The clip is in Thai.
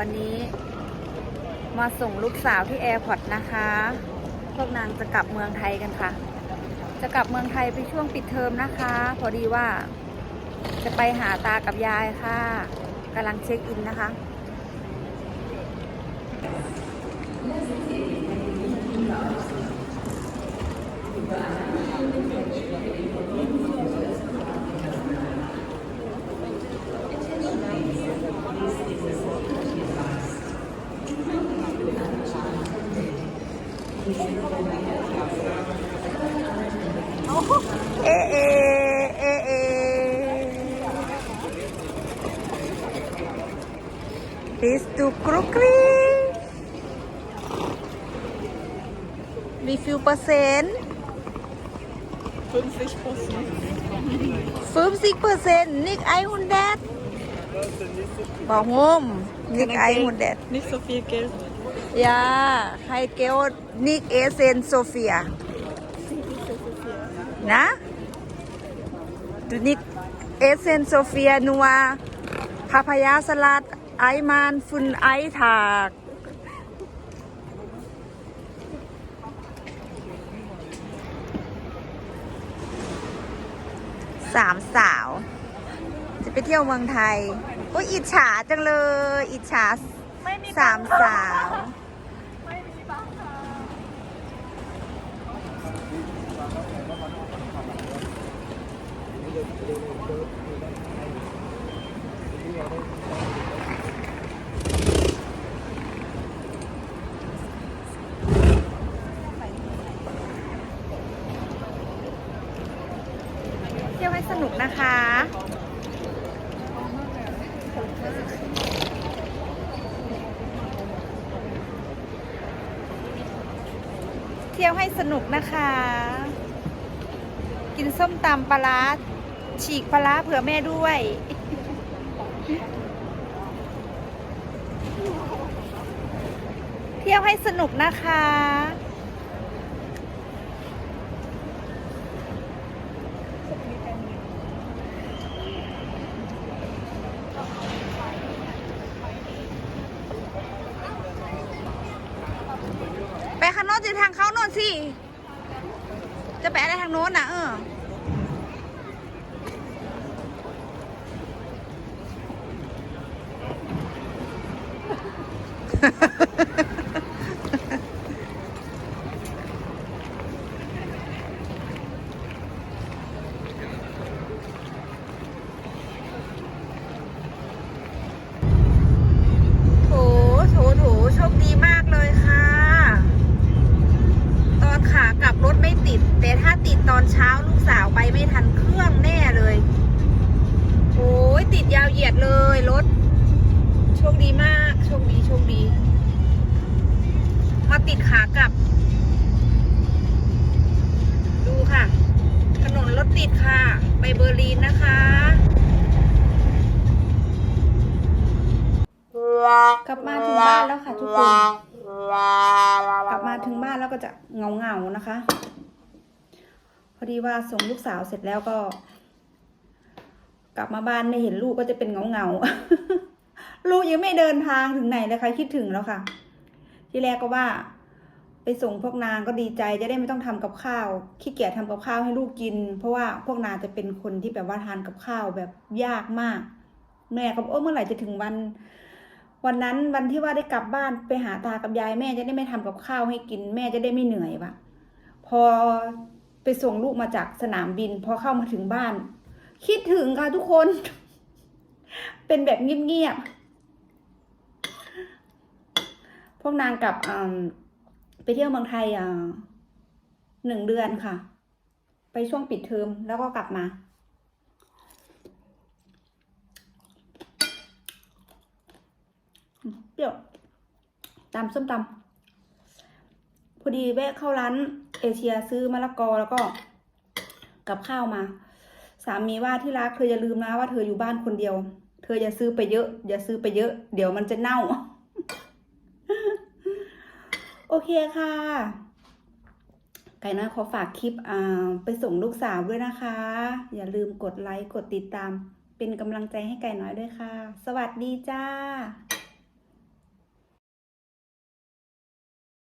วันนี้ มาส่งลูกสาวที่แอร์พอร์ตนะคะ พวกนางจะกลับเมืองไทยกันค่ะ จะกลับเมืองไทยไปช่วงปิดเทอมนะคะ พอดีว่า จะไปหาตากับยายค่ะกำลังเช็คอินนะคะ เอเอเอเอะปิสตูกรุกรีวีฟิวเปอร์เซ็นต์50 Prozent. ฟิฟสิบเปอร์เซ็นต์นิกไอฮุนแดดบอกงมนิกไอฮุนแดด Nicht so viel Geld. ยาไฮเกลนิกเอเซนโซเฟียนะนิกเอเซนโซเฟียนัวพาพยาสลัดไอมานฟุนไอถากสามสาว จะไปเที่ยวเมืองไทย โอ้ยอิจฉาจังเลย อิจฉา สามสาวเที่ยวให้สนุกนะคะ ที่ยวให้สนุกนะคะ กินส้มตำปลาร้าฉีกปลาร้าเผื่อแม่ด้วย เที่ยวให้สนุกนะคะ ไปข้างโน้น จะทางเขาโน่นสิ จะไปอะไรทางโน้นน่ะเออ โถโถโถโชคดีมากเลยค่ะ ตอนขากลับรถไม่ติด แต่ถ้าติดตอนเช้าลูกสาว ไปไม่ทันเครื่องแน่เลย โอ้ยติดยาวเหยียดเลยรถ โชคดีมาก โชคดี โชคดี มาติดขากลับ ดูค่ะ ถนนรถติดค่ะ ไปเบอร์ลินนะคะกลับมาถึงบ้านแล้วค่ะทุกคน กลับมาถึงบ้านแล้วก็จะเงาเงาๆนะคะ พอดีว่าส่งลูกสาวเสร็จแล้วก็ กลับมาบ้านไม่เห็นลูกก็จะเป็นเงาเงาลูกยังไม่เดินทางถึงไหนเลยค่ะคิดถึงแล้วค่ะ ที่แรกก็ว่า ไปส่งพวกนางก็ดีใจจะได้ไม่ต้องทำกับข้าวขี้เกียจทำกับข้าวให้ลูกกิน เพราะว่าพวกนางจะเป็นคนที่แบบว่าทานกับข้าวแบบยากมาก แม่ก็บอกโอ้เมื่อไหร่จะถึงวัน วันนั้นวันที่ว่าได้กลับบ้านไปหาตากับยายแม่จะได้ไม่ทำกับข้าวให้กิน แม่จะได้ไม่เหนื่อยวะพอ ไปส่งลูกมาจากสนามบิน พอเข้ามาถึงบ้าน คิดถึงค่ะทุกคน เป็นแบบเงียบๆพวกนางกลับไปเที่ยวเมืองไทยหนึ่งเดือนค่ะ ไปช่วงปิดเทอมแล้วก็กลับมาเปรี้ยวตำส้มตำ พอดีแวะเข้าร้านเอเชียซื้อมะละกอแล้วก็กับข้าวมา สามีว่าที่รักเธออย่าลืมนะว่าเธออยู่บ้านคนเดียว เธออย่าซื้อไปเยอะ อย่าซื้อไปเยอะ เดี๋ยวมันจะเน่า โอเคค่ะ ไก่น้อยขอฝากคลิปอ่าไปส่งลูกสาวด้วยนะคะ อย่าลืมกดไลค์กดติดตาม เป็นกำลังใจให้ไก่น้อยด้วยค่ะ สวัสดีจ้า